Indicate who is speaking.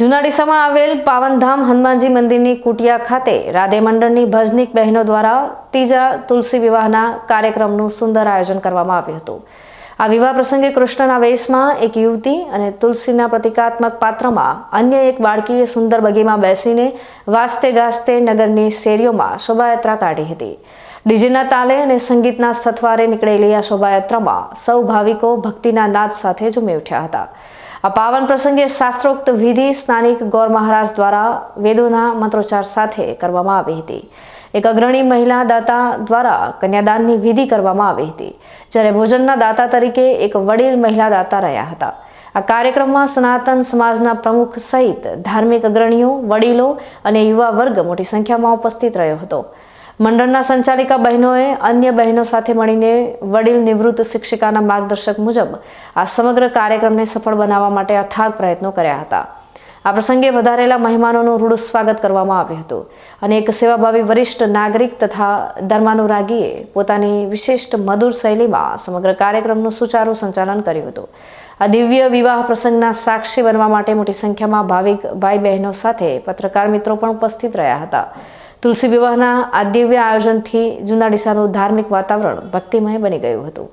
Speaker 1: જૂના ડીસામાં આવેલ પાવનધામ હનુમાનજી મંદિરની કુટિયા ખાતે રાધે મંડળની ભજનીક બહેનો દ્વારા ત્રીજા તુલસી વિવાહના કાર્યક્રમનું સુંદર આયોજન કરવામાં આવ્યું હતું. આ વિવાહ પ્રસંગે કૃષ્ણના વેશમાં એક યુવતી અને તુલસીના પ્રતિકાત્મક પાત્રમાં અન્ય એક બાળકીએ સુંદર બગીમાં બેસીને વાજતે ગાજતે નગરની શેરીઓમાં શોભાયાત્રા કાઢી હતી. ડીજેના તાલે અને સંગીતના સથવારે નીકળેલી આ શોભાયાત્રામાં સૌ ભાવિકો ભક્તિના નાદ સાથે ઝૂમી ઉઠ્યા હતા. આ પાવન પ્રસંગે શાસ્ત્રોક્ત વિધિ સ્થાનિક ગૌર મહારાજ દ્વારા વેદોના મંત્રોચ્ચાર સાથે કરવામાં આવી હતી. એક અગ્રણી મહિલા દાતા દ્વારા કન્યાદાનની વિધિ કરવામાં આવી હતી, જ્યારે ભોજનના દાતા તરીકે એક વડીલ મહિલા દાતા રહ્યા હતા. આ કાર્યક્રમમાં સનાતન સમાજના પ્રમુખ સહિત ધાર્મિક અગ્રણીઓ, વડીલો અને યુવા વર્ગ મોટી સંખ્યામાં ઉપસ્થિત રહ્યો હતો. મંડળના સંચાલિકા બહેનોએ અન્ય બહેનો સાથે મળીને વડીલ નિવૃત્ત શિક્ષિકાના માર્ગદર્શક મુજબ આ સમગ્ર કાર્યક્રમને સફળ બનાવવા માટે અથાગ પ્રયત્નો કર્યા હતા. આ પ્રસંગે વધારેલા મહેમાનોનું રૂડું સ્વાગત કરવામાં આવ્યું હતું અને એક સેવાભાવી વરિષ્ઠ નાગરિક તથા ધર્માનુરાગીએ પોતાની વિશિષ્ટ મધુર શૈલીમાં સમગ્ર કાર્યક્રમનું સુચારું સંચાલન કર્યું હતું. આ દિવ્ય વિવાહ પ્રસંગના સાક્ષી બનવા માટે મોટી સંખ્યામાં ભાવિક ભાઈ બહેનો સાથે પત્રકાર મિત્રો પણ ઉપસ્થિત રહ્યા હતા. તુલસી વિવાહના આ દિવ્ય આયોજનથી જૂના ડીસાનું ધાર્મિક વાતાવરણ ભક્તિમય બની ગયું હતું.